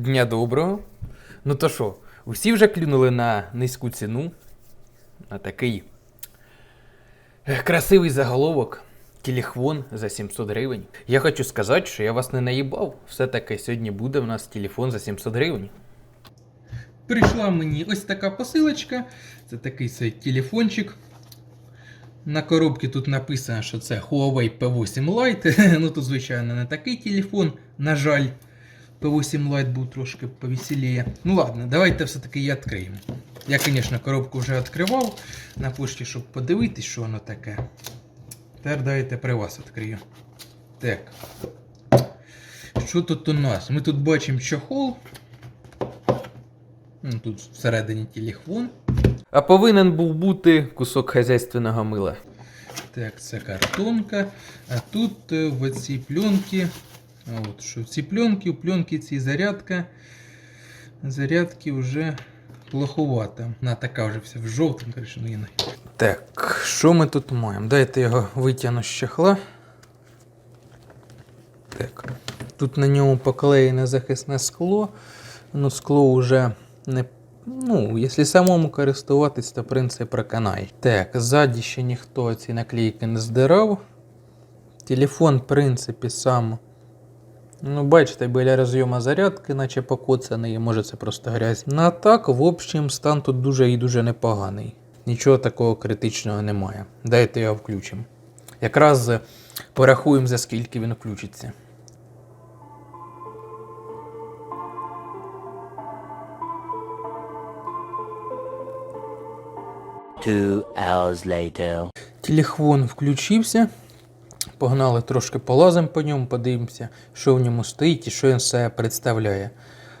Дня доброго. Ну то що, усі вже клюнули на низьку ціну, на такий е, красивий заголовок. Телефон за 700 гривень. Я хочу сказати, що я вас не наїбав. Все-таки сьогодні буде в нас телефон за 700 гривень. Прийшла мені ось така посилочка. Це такий цей телефончик. На коробці тут написано, що це Huawei P8 Lite. ну тут, звичайно, не такий телефон. На жаль, P8 Lite був трошки повеселіє. Ну ладно, давайте все-таки її відкриємо. Я, звісно, коробку вже відкривав на пошті, щоб подивитись, що воно таке. Тепер давайте при вас відкрию. Так. Що тут у нас? Ми тут бачимо чохол. Ну, тут всередині телефон. А повинен був бути кусок хазяйственного мила. Так, це картонка. А тут е, в цій пленці. От, що в цій пленці, у пленці ці зарядка. Зарядки вже плоховато. На така вже вся в жовтому, коротше, ну. Так, що ми тут маємо? Дайте його витягну з чехла. Так. Тут на ньому поклеєне захисне скло. Ну, скло вже не. Ну, якщо самому користуватись, то принцип проканає. Так, ззаді ще ніхто ці наклейки не здирав. Телефон, в принципі, сам. Ну, бачите, біля розйому зарядки, наче покоцаний, може це просто грязь. Ну а так, в общем, стан тут дуже і дуже непоганий. Нічого такого критичного немає. Дайте його включимо. Якраз е, порахуємо, за скільки він включиться. Two hours later. Телефон включився. Погнали трошки полазимо по ньому, подивимося, що в ньому стоїть і що він себе представляє.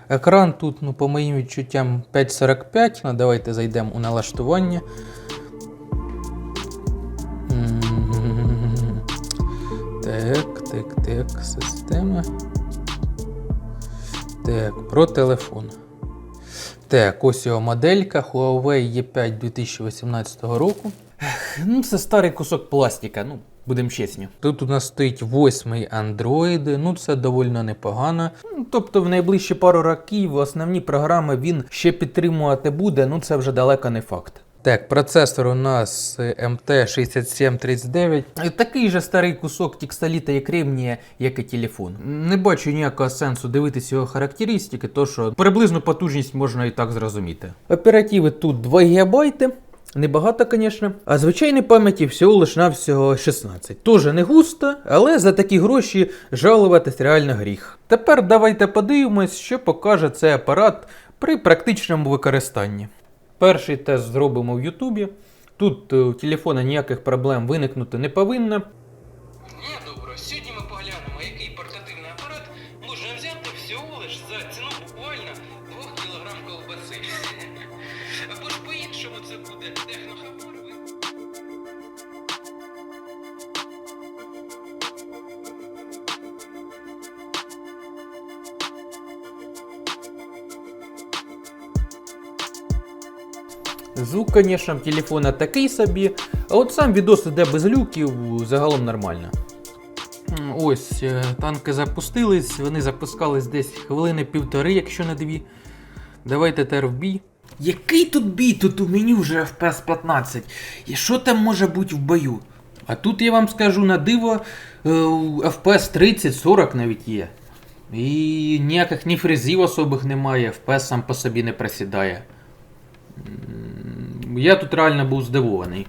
Екран тут, ну, по моїм відчуттям, 5.45. Ну, давайте зайдемо у налаштування. Так, так, так, система. Так, про телефон. Так, ось його моделька Huawei E5 2018 року. Ну, це старий кусок пластика, ну, будемо чесні. Тут у нас стоїть восьмий Android, ну це доволі непогано. Тобто в найближчі пару років основні програми він ще підтримувати буде, ну це вже далеко не факт. Так, процесор у нас е, MT6739. Е, Такий же старий кусок текстоліта і кремнія, як і телефон. Не бачу ніякого сенсу дивитися його характеристики, то що приблизну потужність можна і так зрозуміти. Оперативи тут 2 ГБ. Небагато, звісно. А звичайної пам'яті всього лиш навсього 16. Тоже не густо, але за такі гроші жалуватись реально гріх. Тепер давайте подивимось, що покаже цей апарат при практичному використанні. Перший тест зробимо в Ютубі. Тут е, у телефона ніяких проблем виникнути не повинно. Ні, добре, сьогодні ми поглянемо, який портативний апарат можна взяти всього лиш за ціну буквально 2 кг колбаси. Або це буде технохабаровий. Звук, звісно, телефона такий собі, а от сам відос іде без люків, загалом нормально. Ось, е, танки запустились, вони запускались десь хвилини півтори, якщо не дві. Давайте тепер в бій. Який тут бій? Тут у меню вже FPS 15. І що там може бути в бою? А тут я вам скажу на диво, е, FPS 30-40 навіть є. І ніяких ні фрезів особих немає, FPS сам по собі не просідає. Я тут реально був здивований.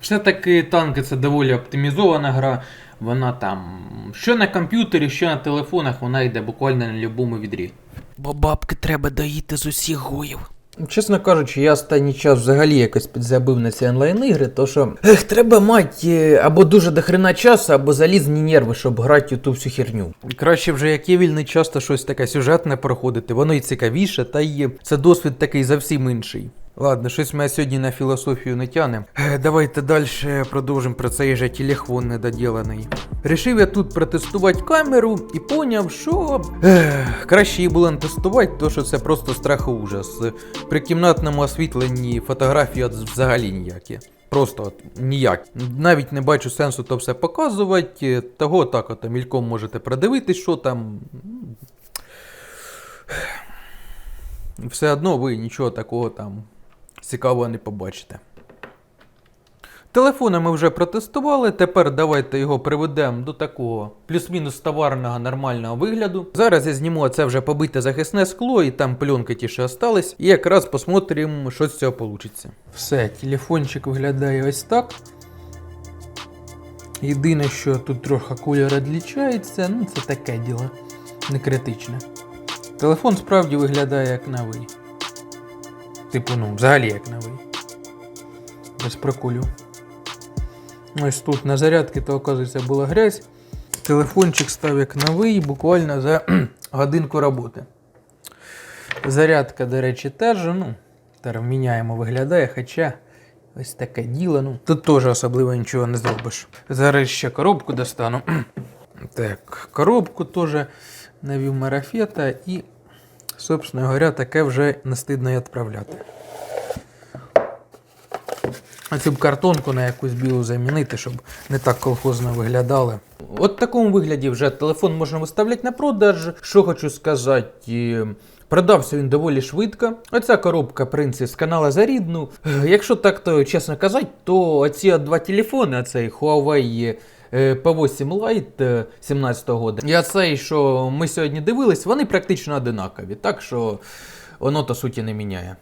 Все-таки танки це доволі оптимізована гра. Вона там, що на комп'ютері, що на телефонах, вона йде буквально на будь-якому відрі. Бо бабки треба доїти з усіх гоїв. Чесно кажучи, я останній час взагалі якось підзабив на ці онлайн-ігри, то що ех, треба мати е, або дуже дохрена часу, або залізні нерви, щоб грати ту всю херню. Краще вже як є вільний час, то щось таке сюжетне проходити, воно і цікавіше, та й це досвід такий зовсім інший. Ладно, щось мене сьогодні на філософію не тяне. Е, Давайте далі продовжимо про цей же телефон недоділений. Рішив я тут протестувати камеру і поняв, що ех, краще її було не тестувати, то що це просто страх і ужас. При кімнатному освітленні фотографії взагалі ніякі. Просто от ніяк. Навіть не бачу сенсу то все показувати. Того так от мільком можете продивитись, що там. все одно ви нічого такого там цікавого не побачите. Телефони ми вже протестували. Тепер давайте його приведемо до такого плюс-мінус товарного нормального вигляду. Зараз я зніму це вже побите захисне скло, і там пленки ті, що остались. І якраз посмотримо, що з цього вийде. Все, телефончик виглядає ось так. Єдине, що тут трохи кольор відлічається, ну це таке діло, не критичне. Телефон справді виглядає як новий. Типу, ну, взагалі як новий. Без проколів. Ось тут на зарядці, то, оказується, була грязь. Телефончик став як новий, буквально за годинку роботи. Зарядка, до речі, теж, ну, міняємо виглядає, хоча ось таке діло. Ну, тут теж особливо нічого не зробиш. Зараз ще коробку достану. Так, коробку теж навів марафета і, собственно говоря, таке вже не стидно і відправляти. А цю картонку на якусь білу замінити, щоб не так колхозно виглядали. От в такому вигляді вже телефон можна виставляти на продаж. Що хочу сказати. е, Продався він доволі швидко. Оця коробка, принцип, з канала Зарідну. Е, Якщо так то чесно казати, то оці два телефони, цей Huawei P8 Lite 17 года, і оцей, що ми сьогодні дивились, вони практично одинакові. Так що воно то суті не міняє.